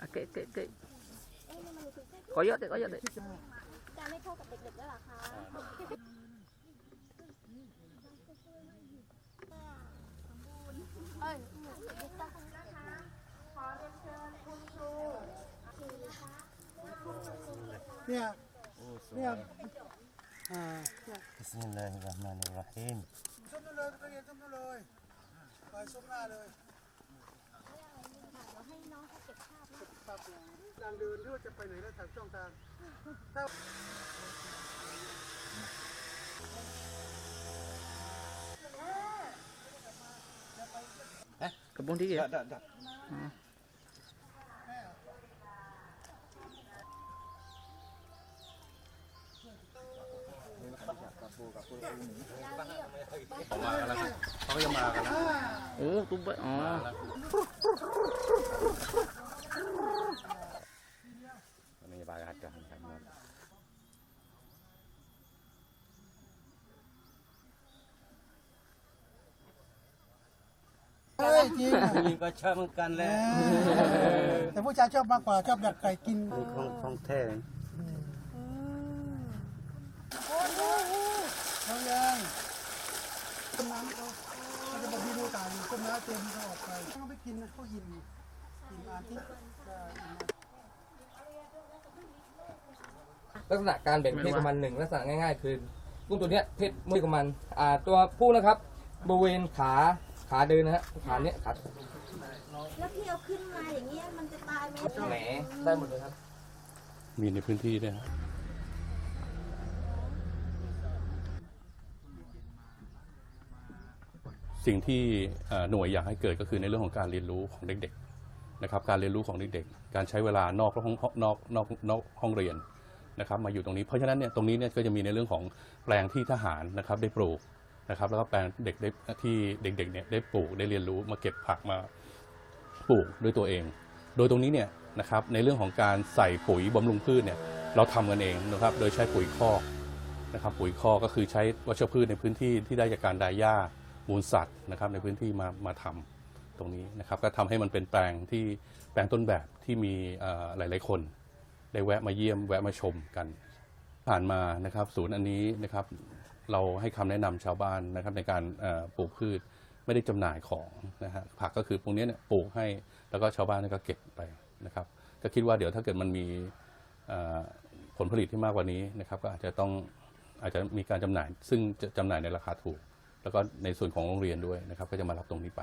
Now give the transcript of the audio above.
À, kệ kệ kệ. ขอเยอะเด็กขอเยอะเด็กจะไม่เข้ากับเด็กๆด้วหรอคะเอ้ยเนี่ยเนี่ยอ่าบิสมิลลาฮิรเราะห์มานิรเราะฮีมซุเลยลยไปซุหน้าเลย ทางเดินที่ว่าจะไปไหนแล้วทางช่องทางถ้า kebun đi kìa Dak, dak. ồ tụi vậy ờ Ini barat dah. Alhamdulillah. เฮ้ยจ ริง Ini kau cak makan แหม lah. แต่ผู้ชายชอบมากกว่าชอบดักไก่กิน Ini kong kong teh. เขายังต้นน้ำเขาเขาจะบอกพี่ดูตายต้นน้ำเต็มเขาออกไปเขาไม่กินนะเขาหินหินอาทิตย์ก็อิ่ ลักษณะการแบ่งเพศของมันหนึ่งลักษณะง่ายๆ คือกุ้งตัวเนี้ยเพศมือของมันอ่าตัวผู้นะครับบริเวณขาขาเดินนะฮะขาเนี้ยขาแล้วพี่เอาขึ้นมาอย่างเงี้ยมันจะตายไหมแหมได้หมดเลยครับ มีในพื้นที่ด้วยฮะสิ่งที่เอ่อหน่วยอยากให้เกิดก็คือในเรื่องของการเรียนรู้ของเด็กๆนะครับการเรียนรู้ของเด็กๆ การใช้เวลานอกห้องนอกนอกนอกห้องเรียน นะครับมาอยู่ตรงนี้เพราะฉะนั้นเนี่ยตรงนี้เนี่ยก็จะมีในเรื่องของแปลงที่ทหารนะครับได้ปลูกนะครับแล้วก็แปลงเด็กได้ที่เด็กๆเนี่ยได้ปลูกได้เรียนรู้มาเก็บผักมาปลูกด้วยตัวเอง โดยตรงนี้เนี่ยนะครับในเรื่องของการใส่ปุ๋ยบำรุงพืชเนี่ยเราทำกันเองนะครับโดยใช้ปุ๋ยคอกนะครับปุ๋ยคอกก็คือใช้วัชพืชในพื้นที่ที่ได้จากการดาหญ้ามูลสัตว์นะครับในพื้นที่มามาทำตรงนี้นะครับก็ทำให้มันเป็นแปลงที่แปลงต้นแบบที่มีหลาย ๆ คน ได้แวะมาเยี่ยมแวะมาชมกัน ผ่านมานะครับ ศูนย์อันนี้นะครับ เราให้คำแนะนำชาวบ้านนะครับ ในการเอ่อปลูกพืชไม่ได้จำหน่ายของนะฮะผักก็คือพวกนี้เนี่ยปลูกให้แล้วก็ชาวบ้านก็เก็บไปนะครับ ก็คิดว่าเดี๋ยวถ้าเกิดมันมีเอ่อผลผลิตที่มากกว่านี้นะครับ ก็อาจจะต้องอาจจะมีการจำหน่าย ซึ่งจะจำหน่ายในราคาถูก แล้วก็ในส่วนของโรงเรียนด้วยนะครับ ก็จะมารับตรงนี้ไป